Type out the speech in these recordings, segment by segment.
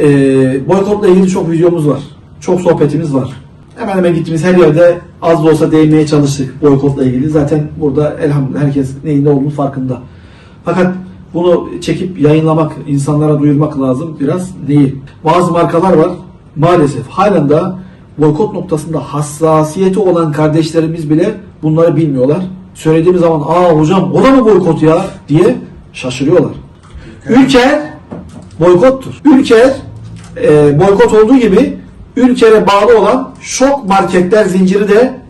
Ee, boykotla ilgili çok videomuz var. Çok sohbetimiz var. Hemen hemen gittiğimiz her yerde az da olsa değinmeye çalıştık boykotla ilgili. Zaten burada elhamdülillah herkes neyin ne olduğunu farkında. Fakat bunu çekip yayınlamak, insanlara duyurmak lazım biraz değil. Bazı markalar var maalesef halen daha boykot noktasında hassasiyeti olan kardeşlerimiz bile bunları bilmiyorlar. Söylediğimiz zaman aa hocam o da mı boykot ya diye şaşırıyorlar. Ülker boykottur. Ülker e, boykot olduğu gibi ülkere bağlı olan şok marketler zinciri de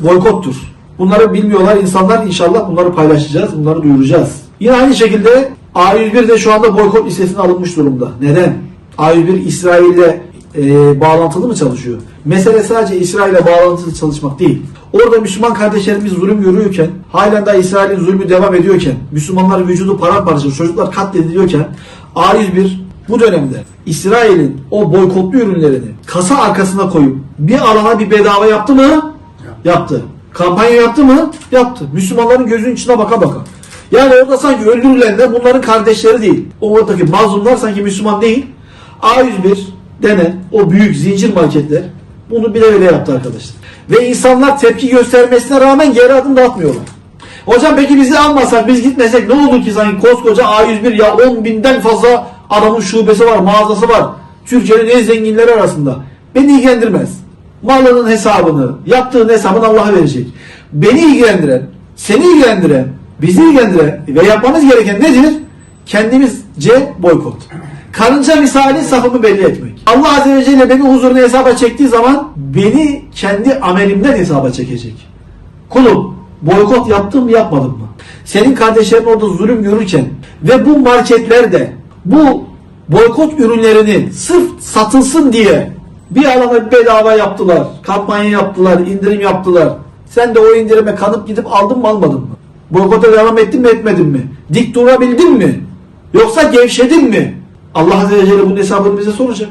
boykottur. Bunları bilmiyorlar insanlar inşallah bunları paylaşacağız, bunları duyuracağız. Yine aynı şekilde A101 de şu anda boykot listesine alınmış durumda. Neden? A101 İsrail'le e, bağlantılı mı çalışıyor? Mesele sadece İsrail'le bağlantılı çalışmak değil. Orada Müslüman kardeşlerimiz zulüm görüyorken, halen daha İsrail'in zulmü devam ediyorken, Müslümanların vücudu paramparça, çocuklar katlediliyorken A101 bu dönemde İsrail'in o boykotlu ürünlerini kasa arkasına koyup bir alana bir bedava yaptı mı? Yaptı. Kampanya yaptı mı? Yaptı. Müslümanların gözünün içine baka baka. Yani orada sanki öldürülenler bunların kardeşleri değil. Oradaki mazlumlar sanki Müslüman değil. A101 denen o büyük zincir marketler bunu bile bile yaptı arkadaşlar. Ve insanlar tepki göstermesine rağmen geri adım da atmıyorlar. Hocam peki bizi almasak biz gitmesek ne olur ki sanki koskoca A101 ya 10 binden fazla adamın şubesi var mağazası var. Türkiye'nin en zenginleri arasında. Beni ilgilendirmez. Malının hesabını, yaptığın hesabını Allah'a verecek. Beni ilgilendiren, seni ilgilendiren, bizi ilgilendiren ve yapmamız gereken nedir? Kendimizce boykot. Karınca misali safımı belli etmek. Allah Azze ve Celle beni huzuruna hesaba çektiği zaman beni kendi amelimden hesaba çekecek. Kulum boykot yaptım mı yapmadım mı? Senin kardeşlerin orada zulüm görürken ve bu marketlerde bu boykot ürünlerini sırf satılsın diye bir alana bedava yaptılar, kampanya yaptılar, indirim yaptılar. Sen de o indirime kanıp gidip aldın mı almadın mı? Boykota devam ettin mi etmedin mi? Dik durabildin mi? Yoksa gevşedin mi? Allah Azze ve Celle bunun hesabını bize soracak.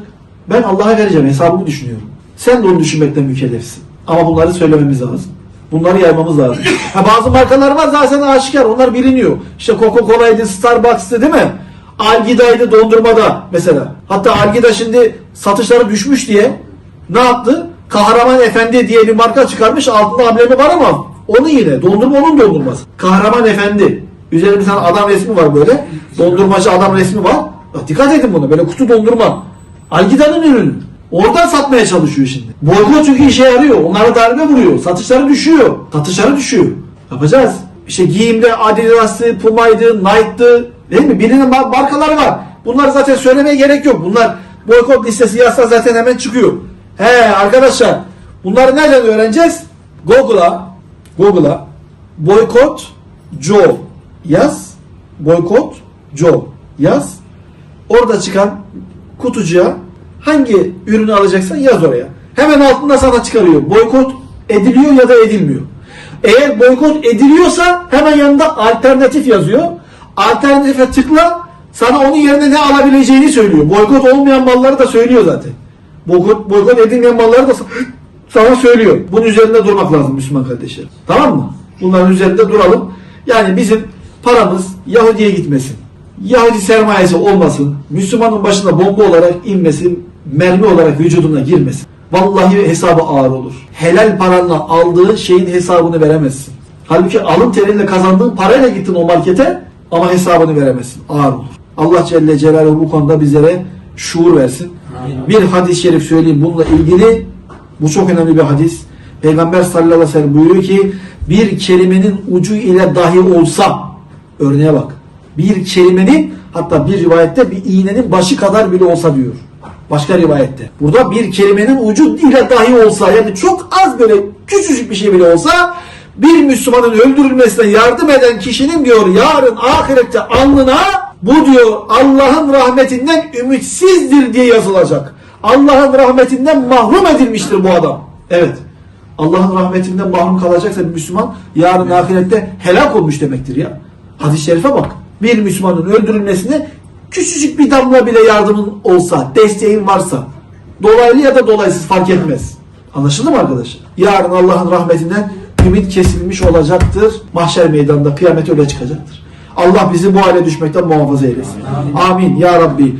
Ben Allah'a vereceğim hesabımı düşünüyorum. Sen de onu düşünmekten mükellefsin. Ama bunları söylememiz lazım. Bunları yaymamız lazım. Ha, bazı markalar var zaten aşikar. Onlar biliniyor. İşte Coca-Cola'ydı, Starbucks'tı değil mi? Algida'ydı dondurmada mesela. Hatta Algida şimdi satışları düşmüş diye ne yaptı? Kahraman Efendi diye bir marka çıkarmış. Altında amblemi var ama onu yine. Dondurma onun dondurması. Kahraman Efendi. Üzerinde bir tane adam resmi var böyle. Dondurmacı adam resmi var. Bak dikkat edin buna. Böyle kutu dondurma. Algida'nın ürünü. Oradan satmaya çalışıyor şimdi. Boykot çünkü işe yarıyor. Onlara darbe vuruyor. Satışları düşüyor. Satışları düşüyor. Yapacağız. İşte giyimde Adidas'ı, Puma'ydı, Nike'dı. Değil mi? Birinin mar- markaları var. Bunlar zaten söylemeye gerek yok. Bunlar boykot listesi yazsa zaten hemen çıkıyor. He arkadaşlar. Bunları nereden öğreneceğiz? Google'a Google'a boykot Joe yaz. Boykot Joe yaz. Orada çıkan kutucuğa hangi ürünü alacaksan yaz oraya. Hemen altında sana çıkarıyor. Boykot ediliyor ya da edilmiyor. Eğer boykot ediliyorsa hemen yanında alternatif yazıyor. Alternatife tıkla sana onun yerine ne alabileceğini söylüyor. Boykot olmayan malları da söylüyor zaten. Boykot, boykot edilmeyen malları da sana söylüyor. Bunun üzerinde durmak lazım Müslüman kardeşlerim. Tamam mı? Bunların üzerinde duralım. Yani bizim paramız Yahudi'ye gitmesin. Yahudi sermayesi olmasın. Müslümanın başına bomba olarak inmesin. Mermi olarak vücuduna girmesin. Vallahi hesabı ağır olur. Helal paranla aldığın şeyin hesabını veremezsin. Halbuki alın teriyle kazandığın parayla gittin o markete ama hesabını veremezsin. Ağır olur. Allah Celle Celaluhu bu konuda bizlere şuur versin. Bir hadis-i şerif söyleyeyim bununla ilgili. Bu çok önemli bir hadis. Peygamber sallallahu aleyhi ve sellem buyuruyor ki bir kelimenin ucu ile dahi olsa örneğe bak. Bir kelimenin hatta bir rivayette bir iğnenin başı kadar bile olsa diyor. Başka rivayette. Burada bir kelimenin ucu ile dahi olsa yani çok az böyle küçücük bir şey bile olsa bir Müslümanın öldürülmesine yardım eden kişinin diyor yarın ahirette alnına bu diyor Allah'ın rahmetinden ümitsizdir diye yazılacak. Allah'ın rahmetinden mahrum edilmiştir bu adam. Evet. Allah'ın rahmetinden mahrum kalacaksa bir Müslüman yarın ahirette helak olmuş demektir ya. Hadis-i şerife bak. Bir Müslümanın öldürülmesine küçücük bir damla bile yardımın olsa, desteğin varsa, dolaylı ya da dolaysız fark etmez. Anlaşıldı mı arkadaşlar? Yarın Allah'ın rahmetinden ümit kesilmiş olacaktır. Mahşer meydanında kıyamet öyle çıkacaktır. Allah bizi bu hale düşmekten muhafaza eylesin. Amin. Ya Rabbi